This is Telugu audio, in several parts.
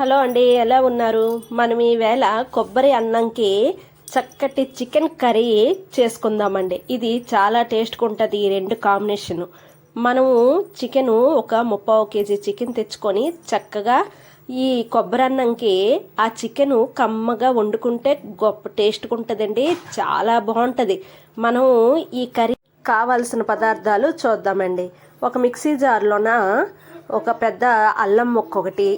హలో అండి ఎలా ఉన్నారు? మనం ఈవేళ కొబ్బరి అన్నంకి చక్కటి చికెన్ కర్రీ చేసుకుందామండి. ఇది చాలా టేస్ట్గా ఉంటుంది ఈ రెండు కాంబినేషను. మనము చికెను ఒక ముప్పావు కేజీ చికెన్ తెచ్చుకొని చక్కగా ఈ కొబ్బరి అన్నంకి ఆ చికెను కమ్మగా వండుకుంటే గొప్ప టేస్ట్గా ఉంటుందండి చాలా బాగుంటుంది. మనం ఈ కర్రీ కావాల్సిన పదార్థాలు చూద్దామండి. ఒక మిక్సీ జార్లోన ఒక పెద్ద అల్లం ముక్క ఒకటి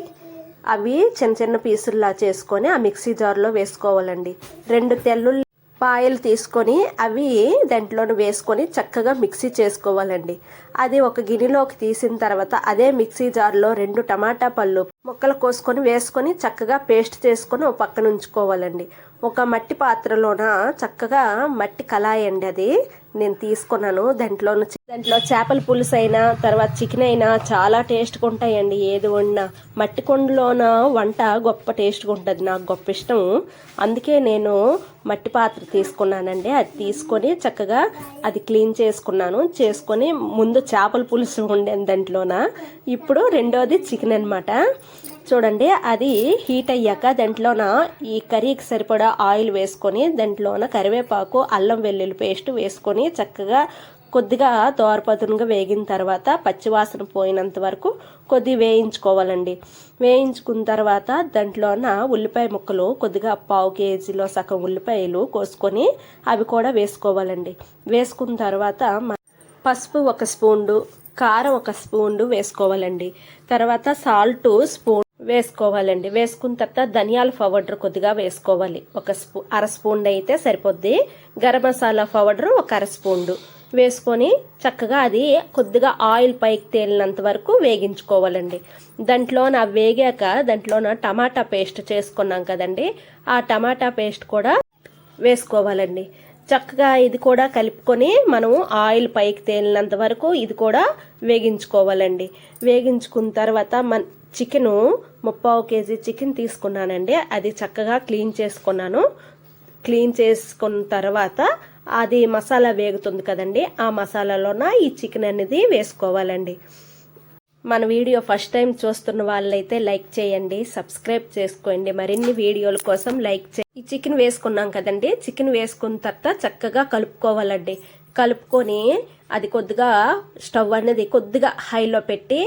అవి చిన్న చిన్న పీసుల్లా చేసుకొని ఆ మిక్సీ జార్లో వేసుకోవాలండి. రెండు తెల్లుల్లి పాయలు తీసుకొని అవి దాంట్లోనే వేసుకొని చక్కగా మిక్సీ చేసుకోవాలండి. అది ఒక గిన్నెలోకి తీసిన తర్వాత అదే మిక్సీ జార్లో రెండు టమాటా పళ్ళు ముక్కలు కోసుకొని వేసుకొని చక్కగా పేస్ట్ చేసుకొని ఒక పక్కన ఉంచుకోవాలండి. ఒక మట్టి పాత్రలోన చక్కగా మట్టి కళాయి అండి అది. నేను తీసుకున్నాను దాంట్లో దాంట్లో చేపల పులుసు అయినా తర్వాత చికెన్ అయినా చాలా టేస్ట్గా ఉంటాయండి. ఏది వండినా. మట్టి కొండలోన వంట గొప్ప టేస్ట్గా ఉంటుంది. నాకు గొప్ప ఇష్టం. అందుకే నేను మట్టి పాత్ర తీసుకున్నానండి. అది తీసుకొని చక్కగా అది క్లీన్ చేసుకున్నాను. చేసుకొని ముందు చేపల పులుసు వండాను దాంట్లోన. ఇప్పుడు రెండోది చికెన్ అనమాట చూడండి అది హీట్ అయ్యాక దాంట్లోన ఈ కర్రీకి సరిపడా ఆయిల్ వేసుకొని దాంట్లోన కరివేపాకు అల్లం వెల్లుల్లి పేస్ట్ వేసుకొని చక్కగా కొద్దిగా దోరపదునుగా వేగిన తర్వాత పచ్చివాసన పోయినంత వరకు కొద్ది వేయించుకోవాలండి. వేయించుకున్న తర్వాత దాంట్లోన ఉల్లిపాయ ముక్కలు కొద్దిగా పావు కేజీలో సగం ఉల్లిపాయలు కోసుకొని అవి కూడా వేసుకోవాలండి. వేసుకున్న తర్వాత పసుపు ఒక స్పూన్డు కారం ఒక స్పూన్ వేసుకోవాలండి. తర్వాత సాల్ట్ స్పూన్ వేసుకోవాలండి. వేసుకున్న తర్వాత ధనియాల పౌడర్ కొద్దిగా వేసుకోవాలి. ఒక స్పూ అర స్పూన్ అయితే సరిపోద్ది. గరం మసాలా పౌడర్ ఒక అర స్పూండు వేసుకొని చక్కగా అది కొద్దిగా ఆయిల్ పైకి తేలినంత వరకు వేగించుకోవాలండి. దాంట్లో నా వేగాక దాంట్లోన టమాటా పేస్ట్ చేసుకున్నాం కదండి. ఆ టమాటా పేస్ట్ కూడా వేసుకోవాలండి. చక్కగా ఇది కూడా కలుపుకొని మనం ఆయిల్ పైకి తేలినంత వరకు ఇది కూడా వేగించుకోవాలండి. వేగించుకున్న తర్వాత మన చికెను ముప్పావు కేజీ చికెన్ తీసుకున్నానండి. అది చక్కగా క్లీన్ చేసుకున్నాను. క్లీన్ చేసుకున్న తర్వాత అది మసాలా వేగుతుంది కదండి. ఆ మసాలాలోన ఈ చికెన్ అనేది వేసుకోవాలండి. మన వీడియో ఫస్ట్ టైం చూస్తున్న వాళ్ళైతే లైక్ చేయండి సబ్స్క్రైబ్ చేసుకోండి. మరిన్ని వీడియోల కోసం లైక్ చేయండి ఈ చికెన్ వేసుకున్నాం కదండి. చికెన్ వేసుకున్న తర్వాత చక్కగా కలుపుకోవాలండి. కలుపుకొని అది కొద్దిగా స్టవ్ అనేది కొద్దిగా హైలో పెట్టి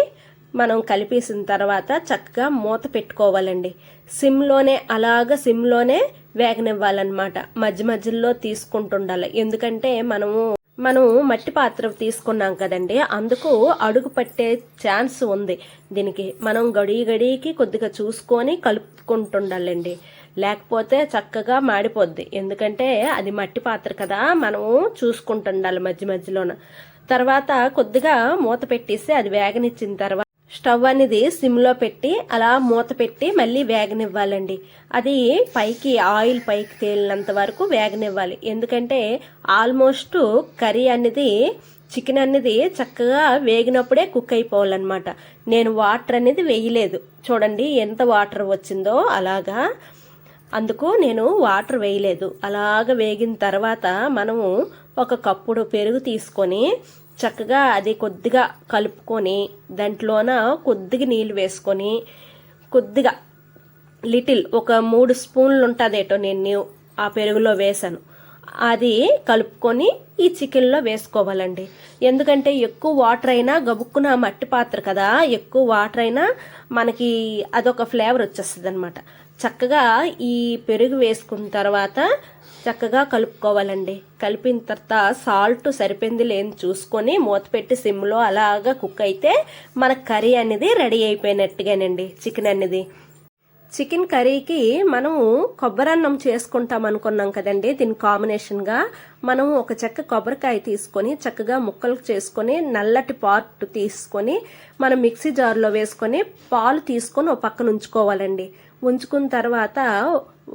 మనం కలిపేసిన తర్వాత చక్కగా మూత పెట్టుకోవాలండి. సిమ్లోనే అలాగ సిమ్లోనే వేగనివ్వాలన్నమాట. మధ్య మధ్యలో తీసుకుంటుండాలి. ఎందుకంటే మనము మనం మట్టి పాత్ర తీసుకున్నాం కదండి. అందుకు అడుగు పట్టే ఛాన్స్ ఉంది. దీనికి మనం గడి గడికి కొద్దిగా చూసుకొని కలుపుకుంటుండాలండి. లేకపోతే చక్కగా మాడిపోద్ది. ఎందుకంటే అది మట్టి పాత్ర కదా మనము చూసుకుంటుండాలి మధ్య మధ్యలోన. తర్వాత కొద్దిగా మూత పెట్టేసి అది వేగనిచ్చిన తర్వాత స్టవ్ అనేది సిమ్లో పెట్టి అలా మూత పెట్టి మళ్ళీ వేగనివ్వాలండి. అది పైకి ఆయిల్ పైకి తేలినంత వరకు వేగనివ్వాలి. ఎందుకంటే ఆల్మోస్ట్ కర్రీ అనేది చికెన్ అనేది చక్కగా వేగినప్పుడే కుక్ అయిపోవాలన్నమాట. నేను వాటర్ అనేది వేయలేదు. చూడండి ఎంత వాటర్ వచ్చిందో అలాగా. అందుకు నేను వాటర్ వేయలేదు. అలాగ వేగిన తర్వాత మనము ఒక కప్పుడు పెరుగు తీసుకొని చక్కగా అది కొద్దిగా కలుపుకొని దాంట్లోన కొద్దిగా నీళ్ళు వేసుకొని కొద్దిగా లిటిల్ ఒక మూడు స్పూన్లు ఉంటుందేటో నేను ఆ పెరుగులో వేసాను. అది కలుపుకొని ఈ చికెన్లో వేసుకోవాలండి. ఎందుకంటే ఎక్కువ వాటర్ అయినా గబుక్కున మట్టి పాత్ర కదా ఎక్కువ వాటర్ అయినా మనకి అదొక ఫ్లేవర్ వచ్చేస్తుంది అనమాట చక్కగా ఈ పెరుగు వేసుకున్న తర్వాత చక్కగా కలుపుకోవాలండి. కలిపిన తర్వాత సాల్ట్ సరిపోయింది లేని చూసుకొని మూత పెట్టి సిమ్లో అలాగా కుక్ అయితే మన కర్రీ అనేది రెడీ అయిపోయినట్టుగానండి చికెన్ అనేది. చికెన్ కర్రీకి మనము కొబ్బరన్నం చేసుకుంటాం అనుకున్నాం కదండి. దీని కాంబినేషన్గా మనం ఒక చెక్క కొబ్బరికాయ తీసుకొని చక్కగా ముక్కలు చేసుకొని నల్లటి పార్ట్ తీసుకొని మనం మిక్సీ జార్లో వేసుకొని పాలు తీసుకొని ఒక పక్కన ఉంచుకోవాలండి. ఉంచుకున్న తర్వాత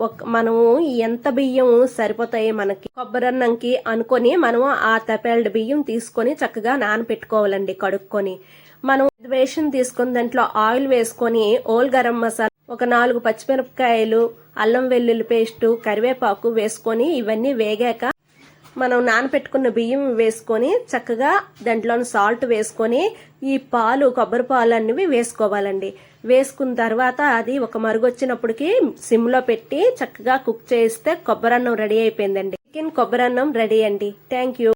ఒక మనము ఎంత బియ్యం సరిపోతాయి మనకి కొబ్బరన్నంకి అనుకొని మనము ఆ తపేళ్ళ బియ్యం తీసుకొని చక్కగా నానపెట్టుకోవాలండి కడుక్కొని. మనం వేషన్ తీసుకుని దాంట్లో ఆయిల్ వేసుకొని ఓల్ గరం మసాలా ఒక నాలుగు పచ్చిమిరపకాయలు అల్లం వెల్లుల్లి పేస్టు కరివేపాకు వేసుకొని ఇవన్నీ వేగాక మనం నానపెట్టుకున్న బియ్యం వేసుకొని చక్కగా దాంట్లో సాల్ట్ వేసుకొని ఈ పాలు కొబ్బరి పాలు అన్నవి వేసుకోవాలండి. వేసుకున్న తర్వాత అది ఒక మరుగొచ్చినప్పటికి సిమ్లో పెట్టి చక్కగా కుక్ చేస్తే కొబ్బరి అన్నం రెడీ అయిపోయిందండి. చికెన్ కొబ్బరి అన్నం రెడీ అండి. Thank you.